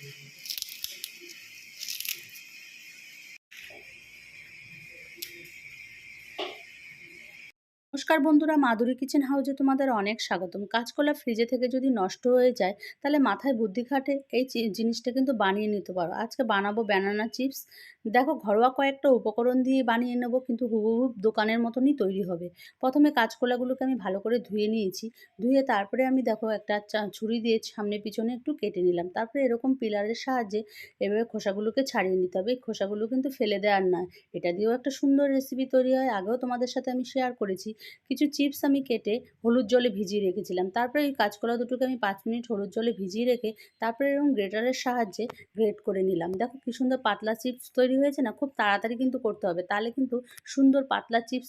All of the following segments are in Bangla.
Thank you. নমস্কার বন্ধুরা, মাধুরী কিচেন হাউজে তোমাদের অনেক স্বাগতম। কাঁচকলা ফ্রিজে থেকে যদি নষ্ট হয়ে যায়, তাহলে মাথায় বুদ্ধি খাটে, এই জিনিসটা কিন্তু বানিয়ে নিতে পারো। আজকে বানাবো ব্যানানা চিপস দেখো, ঘরোয়া কয়েকটা উপকরণ দিয়ে বানিয়ে নেব, কিন্তু হুবহু দোকানের মতনই তৈরি হবে। প্রথমে কাঁচকলাগুলোকে আমি ভালো করে ধুয়ে নিয়েছি। ধুয়ে তারপরে আমি দেখো, একটা ছুরি দিয়ে সামনে পিছনে একটু কেটে নিলাম। তারপরে এরকম পিলারের সাহায্যে এভাবে খোসাগুলোকে ছাড়িয়ে নিতে হবে। এই খোসাগুলো কিন্তু ফেলে দেওয়ার নয়। এটা দিয়েও একটা সুন্দর রেসিপি তৈরি হয়। আগেও তোমাদের সাথে আমি শেয়ার করেছি। কিছু চিপস আমি কেটে হলুদ জলে ভিজিয়ে রেখেছিলাম। তারপরে এই কাঁচকলা দুটোকে আমি পাঁচ মিনিট হলুদ জলে ভিজিয়ে রেখে তারপরে এরকম গ্রেটারের সাহায্যে গ্রেট করে নিলাম। দেখো কী সুন্দর পাতলা চিপস তৈরি হয়েছে না? খুব তাড়াতাড়ি কিন্তু করতে হবে। তাহলে কিন্তু সুন্দর পাতলা চিপস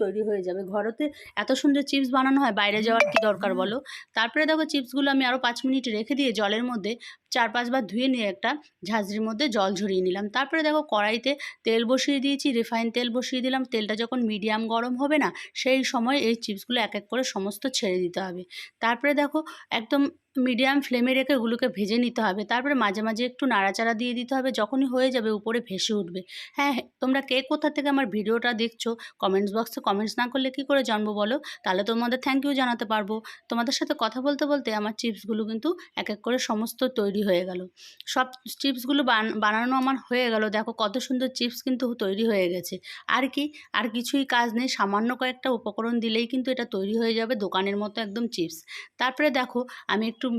তৈরি হয়ে যাবে। ঘরেতে এত সুন্দর চিপস বানানো হয় বাইরে যাওয়ার কি দরকার বলো? তারপরে দেখো চিপসগুলো আমি আরও পাঁচ মিনিট রেখে দিয়ে জলের মধ্যে চার পাঁচবার ধুয়ে নিয়ে একটা ঝাঁঝরির মধ্যে জল ঝরিয়ে নিলাম। তারপরে দেখো কড়াইতে তেল বসিয়ে দিয়েছি রিফাইন তেল বসিয়ে দিলাম। তেলটা যখন মিডিয়াম গরম হবে না সেই সময় এই চিপসগুলো এক এক করে সমস্ত ছেড়ে দিতে হবে। তারপরে দেখো একদম মিডিয়াম ফ্লেমে রেখে ওগুলোকে ভেজে নিতে হবে। তারপরে মাঝে মাঝে একটু নাড়াচাড়া দিয়ে দিতে হবে। যখনই হয়ে যাবে উপরে ভেসে উঠবে। হ্যাঁ হ্যাঁ, তোমরা কে কোথা থেকে আমার ভিডিওটা দেখছ কমেন্টস বক্সে কমেন্টস না করলে কী করে জানব বলো? তাহলে তোমাদের থ্যাংক ইউ জানাতে পারব। তোমাদের সাথে কথা বলতে বলতে আমার চিপসগুলো কিন্তু এক এক করে সমস্ত তৈরি হয়ে গেল। সব চিপসগুলো বানানো আমার হয়ে গেল। দেখো কত সুন্দর চিপস কিন্তু তৈরি হয়ে গেছে। আর কি আর কিছুই কাজ নেই। সামান্য কয়েকটা উপকরণ দিলেই কিন্তু এটা তৈরি হয়ে যাবে দোকানের মতো একদম চিপস তারপরে দেখো আমি একটু উম,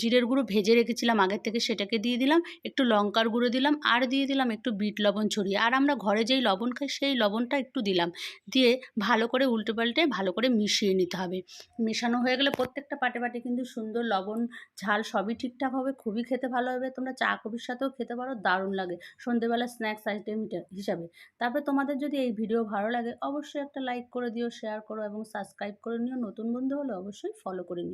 জিরের গুঁড়ো ভেজে রেখেছিলাম আগের থেকে সেটাকে দিয়ে দিলাম একটু লঙ্কার গুঁড়ো দিলাম আর দিয়ে দিলাম একটু বিট লবণ ছড়িয়ে। আর আমরা ঘরে যেই লবণ খাই সেই লবণটা একটু দিলাম। দিয়ে ভালো করে উল্টে পাল্টে ভালো করে মিশিয়ে নিতে হবে। মেশানো হয়ে গেলে প্রত্যেকটা পাটে পাটে কিন্তু সুন্দর লবণ ঝাল সবই ঠিকঠাক হবে খুবই খেতে ভালো হবে। তোমরা চা কফির সাথেও খেতে পারো দারুণ লাগে। সন্ধেবেলা স্ন্যাক্স আইটেম হিসাবে। তারপরে তোমাদের যদি এই ভিডিও ভালো লাগে অবশ্যই একটা লাইক করে দিও শেয়ার করো এবং সাবস্ক্রাইব করে নিও। নতুন বন্ধু হলে অবশ্যই ফলো করে নিও।